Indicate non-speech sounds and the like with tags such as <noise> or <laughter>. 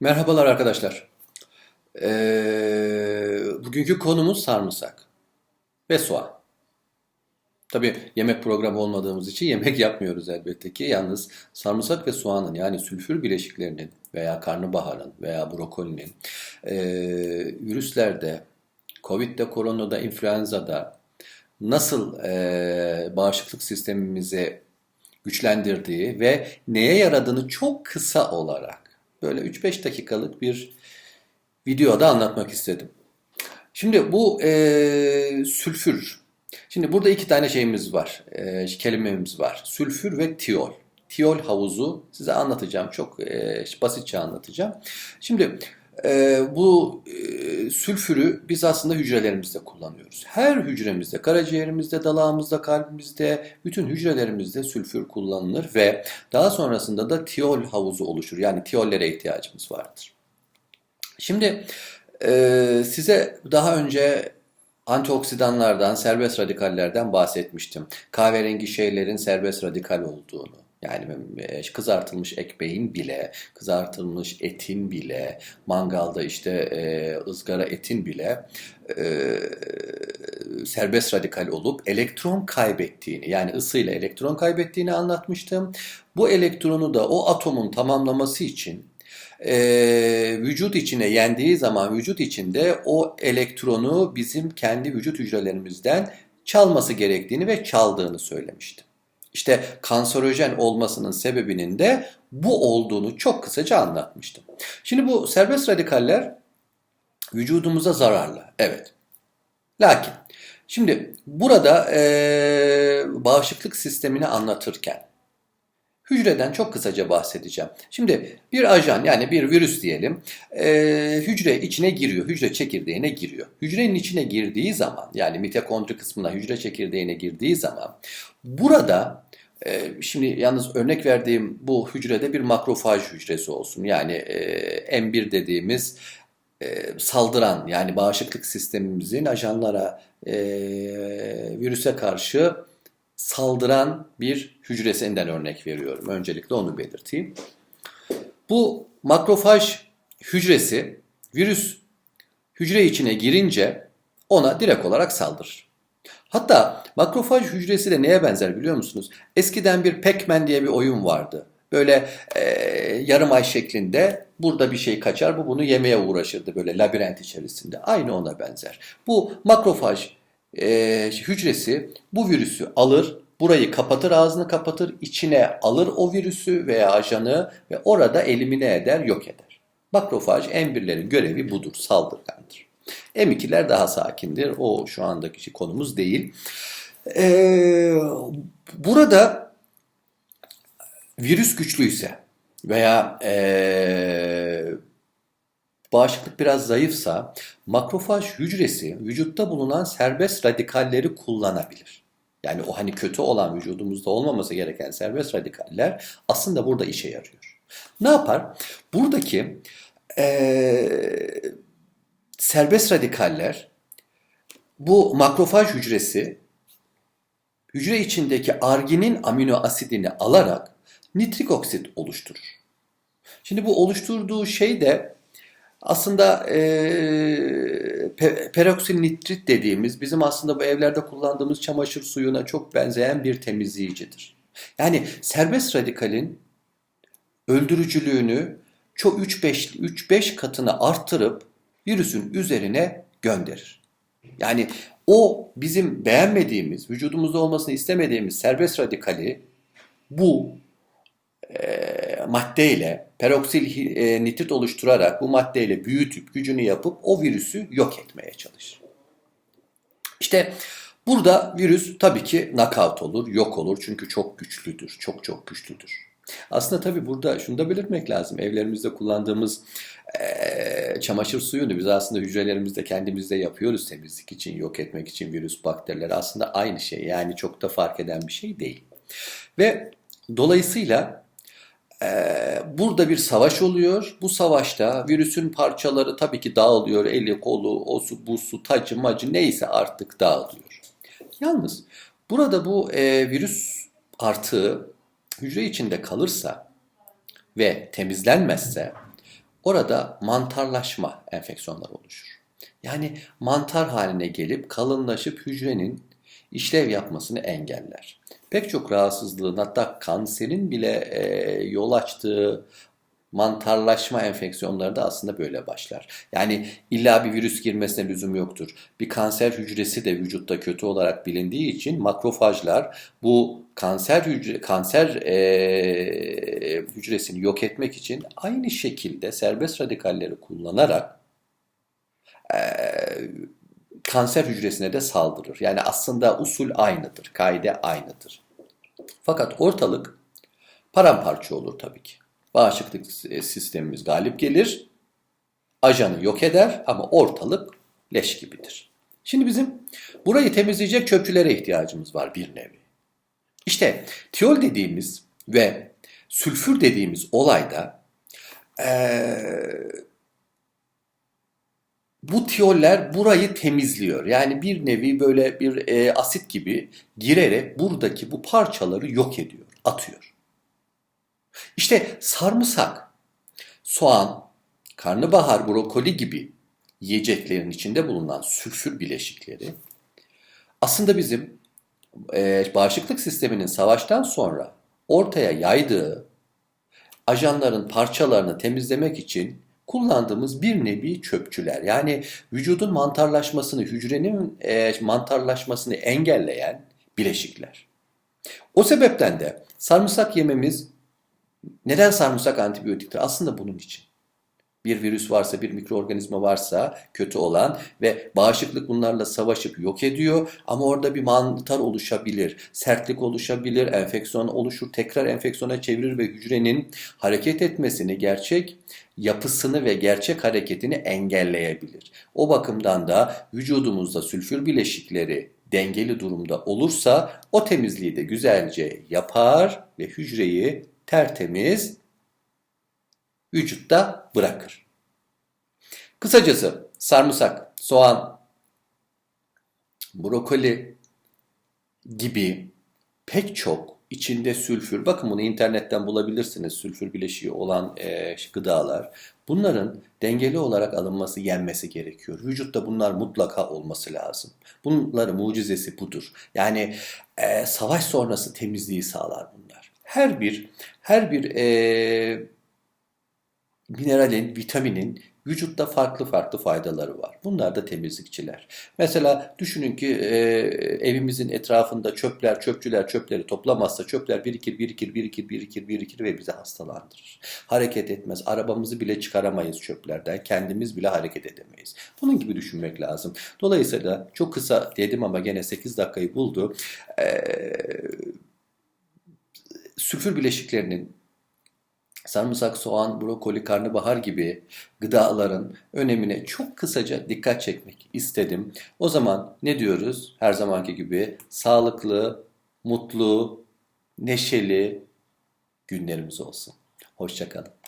Merhabalar arkadaşlar. Ee, bugünkü konumuz sarımsak ve soğan. Tabii yemek programı olmadığımız için yemek <laughs> yapmıyoruz elbette ki. Yalnız sarımsak ve soğanın yani sülfür bileşiklerinin veya karnabaharın veya brokolinin e, virüslerde, Covid'de, koronada, influenza'da nasıl e, bağışıklık sistemimizi güçlendirdiği ve neye yaradığını çok kısa olarak böyle 3-5 dakikalık bir videoda anlatmak istedim. Şimdi bu e, sülfür. Şimdi burada iki tane şeyimiz var, e, kelimemiz var. Sülfür ve tiol. Tiol havuzu size anlatacağım. Çok e, basitçe anlatacağım. Şimdi e, bu e, sülfürü biz aslında hücrelerimizde kullanıyoruz. Her hücremizde, karaciğerimizde, dalağımızda, kalbimizde, bütün hücrelerimizde sülfür kullanılır ve daha sonrasında da tiol havuzu oluşur. Yani tiollere ihtiyacımız vardır. Şimdi e, size daha önce antioksidanlardan, serbest radikallerden bahsetmiştim. Kahverengi şeylerin serbest radikal olduğunu. Yani kızartılmış ekmeğin bile, kızartılmış etin bile, mangalda işte e, ızgara etin bile e, serbest radikal olup elektron kaybettiğini yani ısıyla elektron kaybettiğini anlatmıştım. Bu elektronu da o atomun tamamlaması için e, vücut içine yendiği zaman vücut içinde o elektronu bizim kendi vücut hücrelerimizden çalması gerektiğini ve çaldığını söylemiştim. İşte kanserojen olmasının sebebinin de bu olduğunu çok kısaca anlatmıştım. Şimdi bu serbest radikaller vücudumuza zararlı. Evet. Lakin şimdi burada e, bağışıklık sistemini anlatırken hücreden çok kısaca bahsedeceğim. Şimdi bir ajan yani bir virüs diyelim e, hücre içine giriyor, hücre çekirdeğine giriyor. Hücrenin içine girdiği zaman yani mitokondri kısmına hücre çekirdeğine girdiği zaman burada e, şimdi yalnız örnek verdiğim bu hücrede bir makrofaj hücresi olsun. Yani e, M1 dediğimiz e, saldıran yani bağışıklık sistemimizin ajanlara e, virüse karşı saldıran bir hücresinden örnek veriyorum. Öncelikle onu belirteyim. Bu makrofaj hücresi virüs hücre içine girince ona direkt olarak saldırır. Hatta makrofaj hücresi de neye benzer biliyor musunuz? Eskiden bir Pac-Man diye bir oyun vardı. Böyle e, yarım ay şeklinde burada bir şey kaçar bu bunu yemeye uğraşırdı böyle labirent içerisinde. Aynı ona benzer. Bu makrofaj e, hücresi bu virüsü alır, burayı kapatır, ağzını kapatır, içine alır o virüsü veya ajanı ve orada elimine eder, yok eder. Makrofaj M1'lerin görevi budur, saldırgandır. M2'ler daha sakindir. O şu andaki konumuz değil. Ee, burada virüs güçlüyse veya ee, bağışıklık biraz zayıfsa makrofaj hücresi vücutta bulunan serbest radikalleri kullanabilir. Yani o hani kötü olan vücudumuzda olmaması gereken serbest radikaller aslında burada işe yarıyor. Ne yapar? Buradaki ee, serbest radikaller bu makrofaj hücresi hücre içindeki arginin amino asidini alarak nitrik oksit oluşturur. Şimdi bu oluşturduğu şey de aslında e, pe, peroksil nitrit dediğimiz bizim aslında bu evlerde kullandığımız çamaşır suyuna çok benzeyen bir temizleyicidir. Yani serbest radikalin öldürücülüğünü çok 3-5 katını arttırıp virüsün üzerine gönderir. Yani o bizim beğenmediğimiz, vücudumuzda olmasını istemediğimiz serbest radikali bu e, maddeyle peroksil e, nitrit oluşturarak bu maddeyle büyütüp gücünü yapıp o virüsü yok etmeye çalışır. İşte burada virüs tabii ki knockout olur, yok olur çünkü çok güçlüdür, çok çok güçlüdür. Aslında tabii burada şunu da belirtmek lazım. Evlerimizde kullandığımız e, çamaşır suyunu biz aslında hücrelerimizde kendimizde yapıyoruz temizlik için, yok etmek için virüs, bakterileri aslında aynı şey. Yani çok da fark eden bir şey değil. Ve dolayısıyla burada bir savaş oluyor. Bu savaşta virüsün parçaları tabii ki dağılıyor. Eli, kolu, o su, bu su, tacı, macı neyse artık dağılıyor. Yalnız burada bu e, virüs artığı hücre içinde kalırsa ve temizlenmezse orada mantarlaşma enfeksiyonları oluşur. Yani mantar haline gelip kalınlaşıp hücrenin işlev yapmasını engeller. Pek çok rahatsızlığın hatta kanserin bile e, yol açtığı mantarlaşma enfeksiyonları da aslında böyle başlar. Yani illa bir virüs girmesine lüzum yoktur. Bir kanser hücresi de vücutta kötü olarak bilindiği için makrofajlar bu kanser hücre kanser e, hücresini yok etmek için aynı şekilde serbest radikalleri kullanarak e, kanser hücresine de saldırır. Yani aslında usul aynıdır, kaide aynıdır. Fakat ortalık paramparça olur tabii ki. Bağışıklık sistemimiz galip gelir, ajanı yok eder ama ortalık leş gibidir. Şimdi bizim burayı temizleyecek çöpçülere ihtiyacımız var bir nevi. İşte tiyol dediğimiz ve sülfür dediğimiz olayda ee, bu tiyoller burayı temizliyor. Yani bir nevi böyle bir e, asit gibi girerek buradaki bu parçaları yok ediyor, atıyor. İşte sarımsak, soğan, karnabahar, brokoli gibi yiyeceklerin içinde bulunan sülfür bileşikleri aslında bizim e, bağışıklık sisteminin savaştan sonra ortaya yaydığı ajanların parçalarını temizlemek için kullandığımız bir nevi çöpçüler. Yani vücudun mantarlaşmasını, hücrenin e, mantarlaşmasını engelleyen bileşikler. O sebepten de sarımsak yememiz neden sarımsak antibiyotiktir? Aslında bunun için. Bir virüs varsa, bir mikroorganizma varsa kötü olan ve bağışıklık bunlarla savaşıp yok ediyor ama orada bir mantar oluşabilir, sertlik oluşabilir, enfeksiyon oluşur, tekrar enfeksiyona çevirir ve hücrenin hareket etmesini, gerçek yapısını ve gerçek hareketini engelleyebilir. O bakımdan da vücudumuzda sülfür bileşikleri dengeli durumda olursa o temizliği de güzelce yapar ve hücreyi tertemiz vücutta bırakır. Kısacası sarımsak, soğan, brokoli gibi pek çok içinde sülfür, bakın bunu internetten bulabilirsiniz sülfür bileşiği olan e, gıdalar. Bunların dengeli olarak alınması, yenmesi gerekiyor. Vücutta bunlar mutlaka olması lazım. Bunların mucizesi budur. Yani e, savaş sonrası temizliği sağlar bunlar. Her bir her bir e, mineralin, vitaminin vücutta farklı farklı faydaları var. Bunlar da temizlikçiler. Mesela düşünün ki e, evimizin etrafında çöpler, çöpçüler çöpleri toplamazsa çöpler birikir, birikir, birikir, birikir, birikir ve bizi hastalandırır. Hareket etmez. Arabamızı bile çıkaramayız çöplerden. Kendimiz bile hareket edemeyiz. Bunun gibi düşünmek lazım. Dolayısıyla çok kısa dedim ama gene 8 dakikayı buldu. Eee sülfür bileşiklerinin sarımsak, soğan, brokoli, karnabahar gibi gıdaların önemine çok kısaca dikkat çekmek istedim. O zaman ne diyoruz? Her zamanki gibi sağlıklı, mutlu, neşeli günlerimiz olsun. Hoşçakalın.